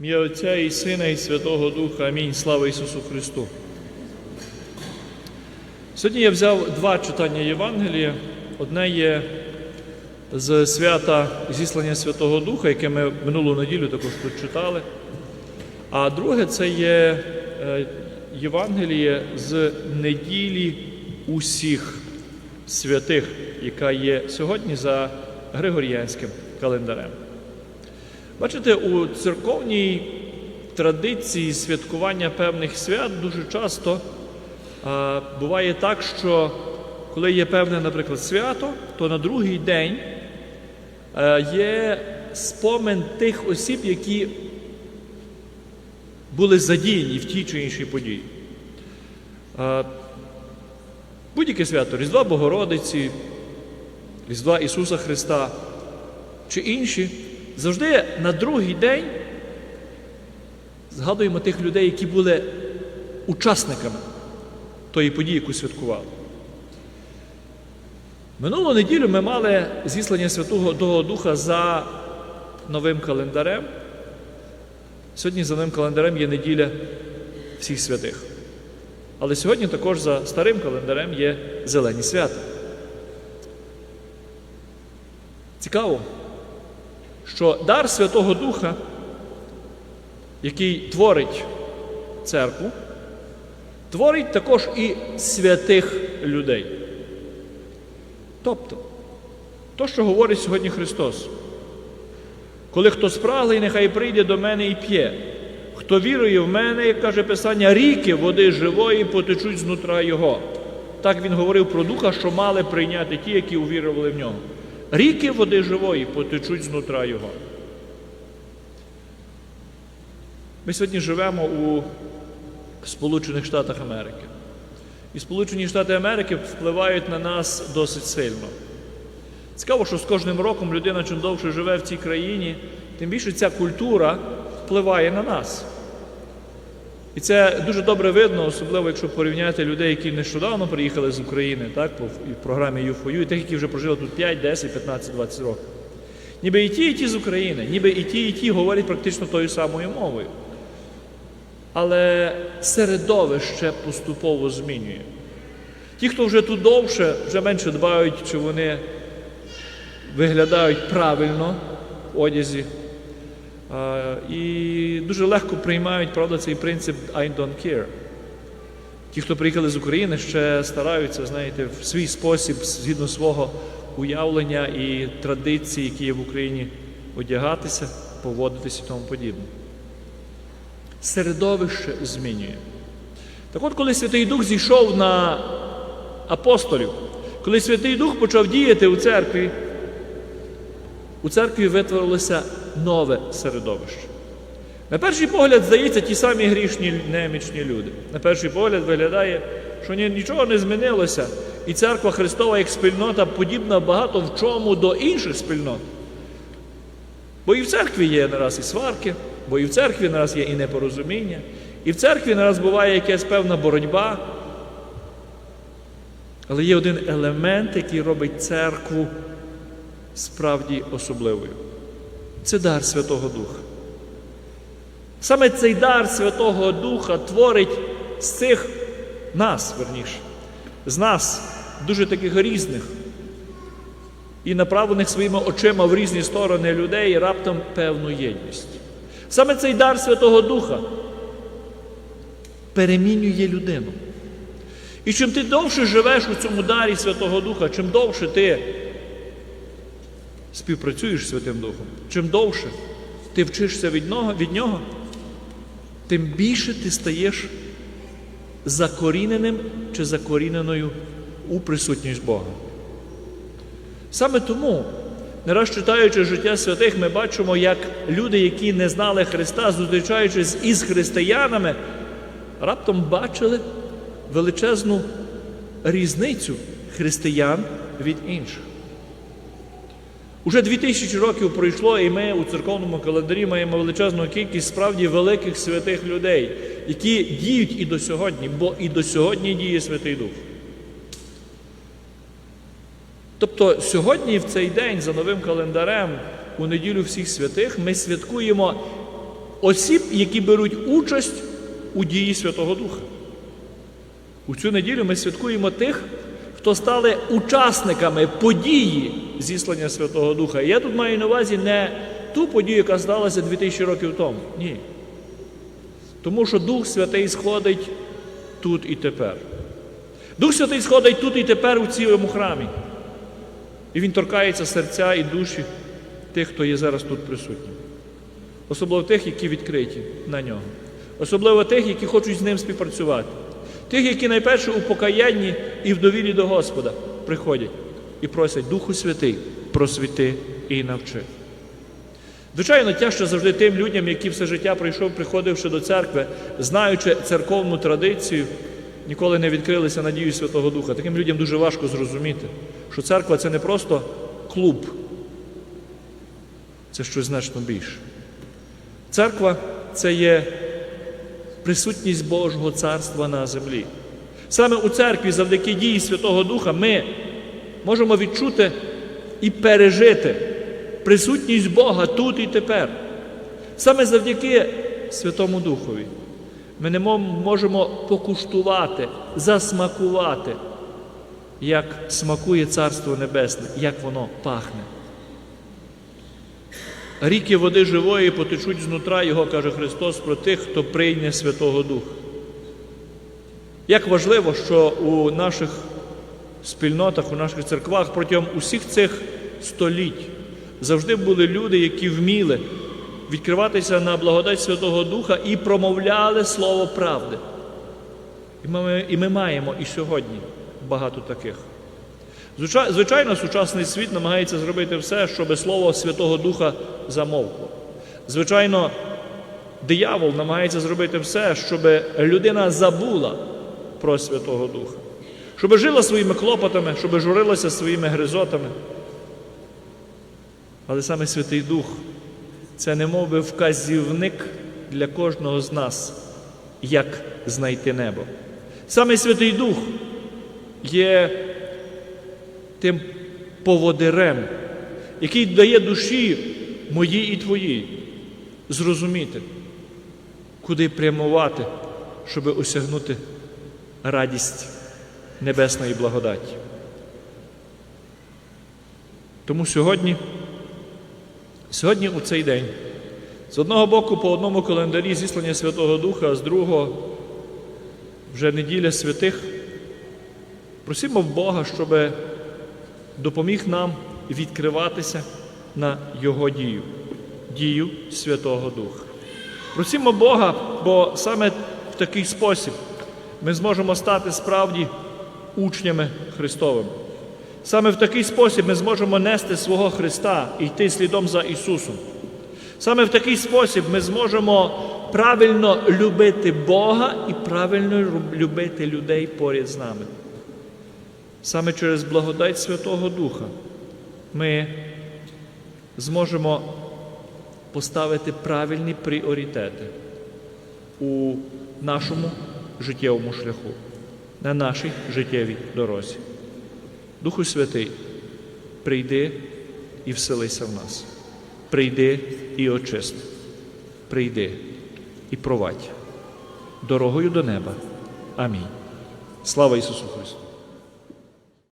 Ім'я Отця і Сина, і Святого Духа. Амінь. Слава Ісусу Христу. Сьогодні я взяв два читання Євангелія. Одне є з свята зіслання Святого Духа, яке ми минулу неділю також тут читали. А друге це є е, Євангеліє з неділі усіх святих, яка є сьогодні за Григоріянським календарем. Бачите, у церковній традиції святкування певних свят дуже часто а, буває так, що коли є певне, наприклад, свято, то на другий день а, є спомин тих осіб, які були задіяні в тій чи іншій події. А, Будь-яке свято Різдва Богородиці, Різдва Ісуса Христа чи інші, завжди на другий день згадуємо тих людей, які були учасниками тої події, яку святкували. Минулу неділю ми мали зіслання Святого Того Духа за новим календарем. Сьогодні за новим календарем є неділя всіх святих. Але сьогодні також за старим календарем є зелені свята. Цікаво, що дар Святого Духа, який творить церкву, творить також і святих людей. Тобто, то, що говорить сьогодні Христос, коли хто спраглий, нехай прийде до мене і п'є. Хто вірує в мене, як каже Писання, ріки води живої потечуть знутра Його. Так він говорив про Духа, що мали прийняти ті, які увірували в нього. Ріки води живої потечуть знутра Його. Ми сьогодні живемо у Сполучених Штатах Америки. І Сполучені Штати Америки впливають на нас досить сильно. Цікаво, що з кожним роком людина чим довше живе в цій країні, тим більше ця культура впливає на нас. І це дуже добре видно, особливо якщо порівняти людей, які нещодавно приїхали з України, так, по програмі U4U, і тих, які вже прожили тут 5, 10, 15, 20 років. Ніби і ті, і ті з України, ніби і ті, і ті говорять практично тою самою мовою. Але середовище поступово змінює. Ті, хто вже тут довше, вже менше дбають, чи вони виглядають правильно в одязі. А, і дуже легко приймають, правда, цей принцип I don't care. Ті, хто приїхали з України, ще стараються, знаєте, в свій спосіб, згідно свого уявлення і традицій, які є в Україні, одягатися, поводитися і тому подібне. Середовище змінює. Так от, коли Святий Дух зійшов на апостолів, коли Святий Дух почав діяти у церкві, у церкві витворилося нове середовище. На перший погляд, здається, ті самі грішні немічні люди. На перший погляд виглядає, що нічого не змінилося, і церква Христова як спільнота подібна багато в чому до інших спільнот. Бо і в церкві є нараз і сварки, бо і в церкві нараз є і непорозуміння, і в церкві нараз буває якась певна боротьба. Але є один елемент, який робить церкву справді особливою. Це дар Святого Духа. Саме цей дар Святого Духа творить з цих нас, верніше, з нас, дуже таких різних і направлених своїми очима в різні сторони людей раптом певну єдність. Саме цей дар Святого Духа перемінює людину. І чим ти довше живеш у цьому дарі Святого Духа, чим довше ти співпрацюєш з Святим Духом, чим довше ти вчишся від нього, від нього, тим більше ти стаєш закоріненим чи закоріненою у присутність Бога. Саме тому, не раз читаючи життя святих, ми бачимо, як люди, які не знали Христа, зустрічаючись із християнами, раптом бачили величезну різницю християн від інших. Уже дві тисячі років пройшло, і ми у церковному календарі маємо величезну кількість справді великих святих людей, які діють і до сьогодні, бо і до сьогодні діє Святий Дух. Тобто сьогодні, в цей день, за новим календарем, у неділю всіх святих, ми святкуємо осіб, які беруть участь у дії Святого Духа. У цю неділю ми святкуємо тих, хто стали учасниками події зіслання Святого Духа. І я тут маю на увазі не ту подію, яка сталася 2000 років тому. Ні. Тому що Дух Святий сходить тут і тепер. Дух Святий сходить тут і тепер у цілому храмі. І він торкається серця і душі тих, хто є зараз тут присутній. Особливо тих, які відкриті на нього. Особливо тих, які хочуть з ним співпрацювати. Тих, які найперше у покаянні і в довірі до Господа приходять і просять Духу Святий, просвіти і навчи. Звичайно, тяжче завжди тим людям, які все життя прийшов, приходивши до церкви, знаючи церковну традицію, ніколи не відкрилися надію Святого Духа. Таким людям дуже важко зрозуміти, що церква це не просто клуб, це щось значно більше. Церква це є присутність Божого царства на землі. Саме у церкві, завдяки дії Святого Духа, ми можемо відчути і пережити присутність Бога тут і тепер. Саме завдяки Святому Духові ми не можемо покуштувати, засмакувати, як смакує Царство Небесне, як воно пахне. Ріки води живої потечуть знутра Його, каже Христос, про тих, хто прийме Святого Духа. Як важливо, що у наших спільнотах, у наших церквах протягом усіх цих століть завжди були люди, які вміли відкриватися на благодать Святого Духа і промовляли Слово правди. І ми, і ми маємо і сьогодні багато таких. Звичайно, сучасний світ намагається зробити все, щоб Слово Святого Духа замовкло. Звичайно, диявол намагається зробити все, щоб людина забула про Святого Духа, щоб жила своїми клопотами, щоб журилася своїми гризотами. Але саме Святий Дух це не мов би вказівник для кожного з нас, як знайти небо. Саме Святий Дух є тим поводирем, який дає душі моїй і твоїй зрозуміти, куди прямувати, щоб осягнути радість небесної благодаті. Тому сьогодні, сьогодні у цей день, з одного боку, по одному календарі зіслання Святого Духа, а з другого вже неділя святих, просимо в Бога, щоб допоміг нам відкриватися на Його дію, дію Святого Духа. Просимо Бога, бо саме в такий спосіб ми зможемо стати справді учнями Христовими. Саме в такий спосіб ми зможемо нести свого Христа і йти слідом за Ісусом. Саме в такий спосіб ми зможемо правильно любити Бога і правильно любити людей поряд з нами. Саме через благодать Святого Духа ми зможемо поставити правильні пріоритети у нашому життєвому шляху, на нашій життєвій дорозі. Духу Святий, прийди і вселися в нас. Прийди і очисти. Прийди і провадь дорогою до неба. Амінь. Слава Ісусу Христу!